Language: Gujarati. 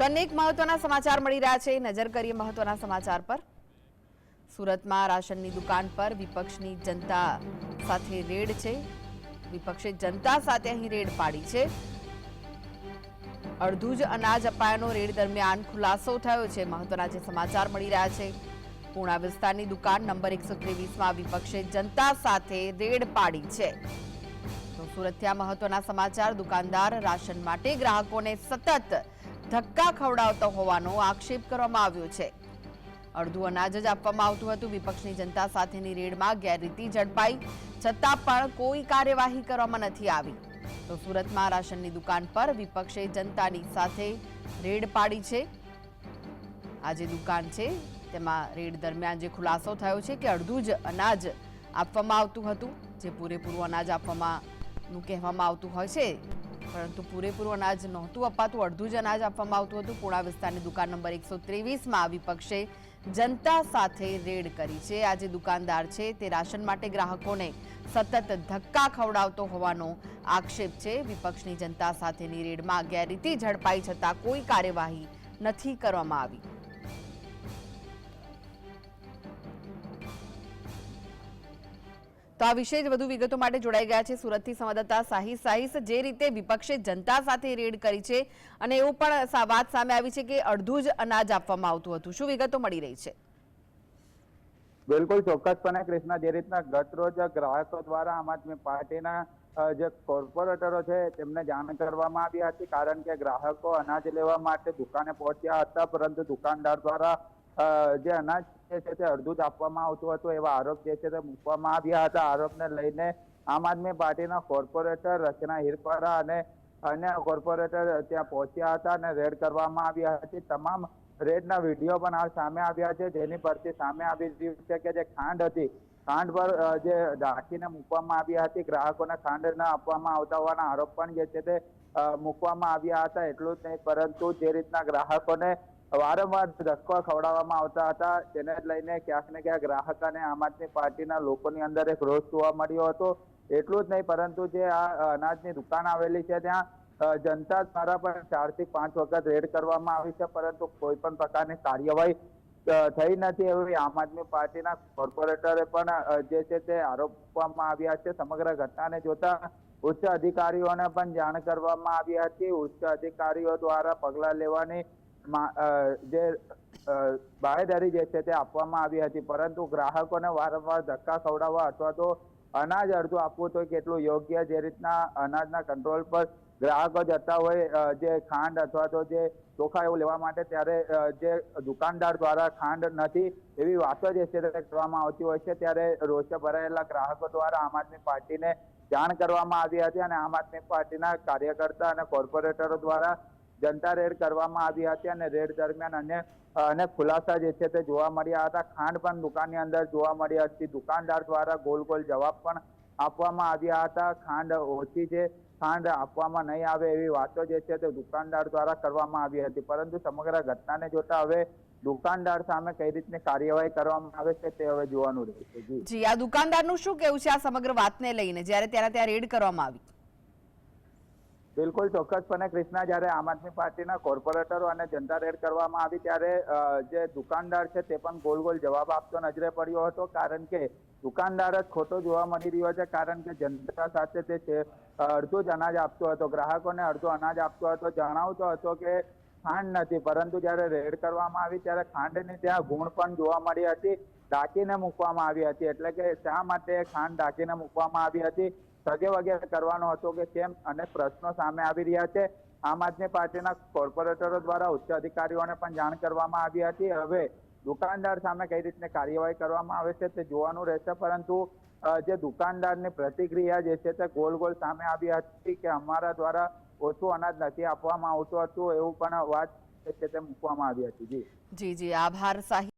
તો અનેક મહત્વના સમાચાર મળી રહ્યા છે. નજર કરીએ મહત્વના સમાચાર પર. સુરતમાં રાશનની દુકાન પર વિપક્ષની જનતા સાથે રેડ છે. વિપક્ષે જનતા સાથે અહીં રેડ પાડી છે. અડધું જ અનાજ અપાયાનો રેડ દરમિયાન ખુલાસો થયો છે. મહત્વના જે સમાચાર મળી રહ્યા છે. પૂણા વિસ્તારની દુકાન નંબર એકસો ત્રેવીસમાં વિપક્ષે જનતા સાથે રેડ પાડી છે. તો સુરતથી મહત્વના સમાચાર. દુકાનદાર રાશન માટે ગ્રાહકોને સતત ધક્કા ખવડાવતો હોવાનો આક્ષેપ કરવામાં આવ્યો છે. અડધું અનાજ જ આપવામાં આવતું હતું. વિપક્ષની જનતા સાથેની રેડમાં ગેરરીતિ ઝડપાઈ. છતાં પણ કોઈ કાર્યવાહી કરવામાં નથી આવી. તો સુરતમાં રાશનની દુકાન પર વિપક્ષે જનતાની સાથે રેડ પાડી છે. આ જે દુકાન છે, તેમાં રેડ દરમિયાન જે ખુલાસો થયો છે કે અડધું જ અનાજ આપવામાં આવતું હતું, જે પૂરેપૂરું અનાજ આપવામાં નું કહેવામાં આવતું હોય છે પરંતુ પૂરેપૂરું અનાજ નહોતું અપાતું. અડધું જ અનાજ આપવામાં આવતું હતું. પૂણા વિસ્તારની દુકાન નંબર એકસો ત્રેવીસમાં વિપક્ષે જનતા સાથે રેડ કરી છે. આ જે દુકાનદાર છે તે રાશન માટે ગ્રાહકોને સતત ધક્કા ખવડાવતો હોવાનો આક્ષેપ છે. વિપક્ષની જનતા સાથેની રેડમાં ગેરરીતિ ઝડપાઈ છતાં કોઈ કાર્યવાહી નથી કરવામાં આવી. તો આ વિશે જ વધુ વિગતો માટે જોડાઈ ગયા છે સુરતથી સંવાદદાતા સાહિસ સાહિસ, જે રીતે વિપક્ષે જનતા સાથે રેડ કરી છે અને એવું પણ વાત સામે આવી છે કે અડધું જ અનાજ આપવામાં આવતું હતું. શું વિગતો મળી રહી છે? બિલકુલ, ચોક્કસપણે કૃષ્ણા, જે રીતના ગત રોજ ગ્રાહકો દ્વારા આમ આદમી પાર્ટીના જે કોર્પોરેટરો છે તેમને જાણ કરવામાં આવી હતી કારણ કે ગ્રાહકો અનાજ લેવા માટે દુકાને પહોંચ્યા હતા, પરંતુ દુકાનદાર દ્વારા જે અનાજ જે છે તે અડધું જ આપવામાં આવતું હતું એવા આરોપ જે છે તે મૂકવામાં આવ્યા હતા. આરોપને લઈને આમ આદમી પાર્ટીના કોર્પોરેટર રચના હિરપરા અને અન્ય કોર્પોરેટર ત્યાં પહોંચ્યા હતા અને રેડ કરવામાં આવ્યા હતી. તમામ રેડના વીડિયો પણ આ સામે આવ્યા છે. જેની પરથી સામે આવી રહ્યું છે કે જે ખાંડ હતી, ખાંડ પર જે ઢાંકીને મૂકવામાં આવી હતી, ગ્રાહકોને ખાંડ ન આપવામાં આવતા હોવાના આરોપ પણ જે છે તે મૂકવામાં આવ્યા હતા. એટલું જ નહીં, પરંતુ જે રીતના ગ્રાહકોને વારંવાર ધક્કો ખવડાવવામાં આવતા હતા. તેને લઈને ક્યાંક ને ક્યાંક ગ્રાહક અને આમ આદમી પાર્ટીના લોકોની અંદર એક રોષ જોવા મળ્યો હતો. એટલું જ નહીં, પરંતુ જે આ અનાજની દુકાન આવેલી છે, ત્યાં જનતા દ્વારા પણ ચારથી પાંચ વખત રેડ કરવામાં આવી છે, પરંતુ કોઈ પણ પ્રકારની કાર્યવાહી થઈ નથી એવી આમ આદમી પાર્ટીના કોર્પોરેટરે પણ જે છે તે આરોપવામાં આવ્યા છે. સમગ્ર ઘટનાને જોતા ઉચ્ચ અધિકારીઓને પણ જાણ કરવામાં આવી હતી. ઉચ્ચ અધિકારીઓ દ્વારા પગલાં લેવાની જે બાહેધરી જે છે તે આપવામાં આવી હતી. પરંતુ ગ્રાહકોને વારંવાર ધક્કા ખવડાવવા અથવા તો અનાજ અડધું આપવું તો કેટલું યોગ્ય? જે રીતના અનાજના કંટ્રોલ પર ગ્રાહકો જતા હોય જે ખાંડ અથવા તો જે ચોખા એવું લેવા માટે ત્યારે જે દુકાનદાર દ્વારા ખાંડ નથી એવી વાતો જે છે તે કરવામાં આવતી હોય છે. ત્યારે રોષે ભરાયેલા ગ્રાહકો દ્વારા આમ આદમી પાર્ટીને જાણ કરવામાં આવી હતી અને આમ આદમી પાર્ટીના કાર્યકર્તા અને કોર્પોરેટરો દ્વારા જનતા રેડ કરવામાં આવી હતી અને રેડ દરમિયાન અન્ય અને ખુલાસા જે છે તે જોવા મળ્યા હતા. ખાંડ પણ દુકાનની અંદર જોવા મળી હતી. દુકાનદાર દ્વારા ગોલ ગોલ જવાબ પણ આપવામાં આવ્યા હતા. ખાંડ ઓછી છે, ખાંડ આપવામાં નહીં આવે એવી વાતો જે છે તે દુકાનદાર દ્વારા કરવામાં આવી હતી. પરંતુ સમગ્ર ઘટનાને જોતા હવે દુકાનદાર સામે કઈ રીતની કાર્યવાહી કરવામાં આવે છે તે હવે જોવાનું રહેશે. જી. આ દુકાનદારનું શું કેવું છે આ સમગ્ર વાતને લઈને? જ્યારે ત્યારે ત્યાં રેડ કરવામાં આવી. બિલકુલ ચોક્કસપણે કૃષ્ણા, જ્યારે આમ આદમી પાર્ટીના કોર્પોરેટરો અને જનતા રેડ કરવામાં આવી ત્યારે જે દુકાનદાર છે તે પણ ગોલ ગોલ જવાબ આપતો નજરે પડ્યો હતો. કારણ કે દુકાનદાર જ ખોટો જોવા મળી રહ્યો છે. કારણ કે જનતા સાથે તે છે અડધો જ અનાજ આપતો હતો. ગ્રાહકોને અડધો અનાજ આપતો હતો. જણાવતો હતો કે ખાંડ નથી. પરંતુ જ્યારે રેડ કરવામાં આવી ત્યારે ખાંડની ત્યાં ગુણ પણ જોવા મળી હતી. ઢાંકીને મૂકવામાં આવી હતી. એટલે કે શા માટે ખાંડ ઢાંકીને મૂકવામાં આવી હતી? સગે વગેરે કરવાનો હતો કે કેમ અને પ્રશ્નો સામે આવી રહ્યા છે. આમ આદમી પાર્ટીના કોર્પોરેટરો દ્વારા ઉચ્ચ અધિકારીઓને પણ જાણ કરવામાં આવી હતી. હવે દુકાનદાર સામે કઈ રીતની કાર્યવાહી કરવામાં આવે છે તે જોવાનું રહેશે, પરંતુ જે દુકાનદારની પ્રતિક્રિયા જે છે તે ગોલ ગોલ સામે આવી હતી કે અમારા દ્વારા ઓછું અનાજ નથી આપવામાં આવતું હતું, એવું પણ વાત છે તે મૂકવામાં આવી હતી. જી. જી આભાર. સાહિલ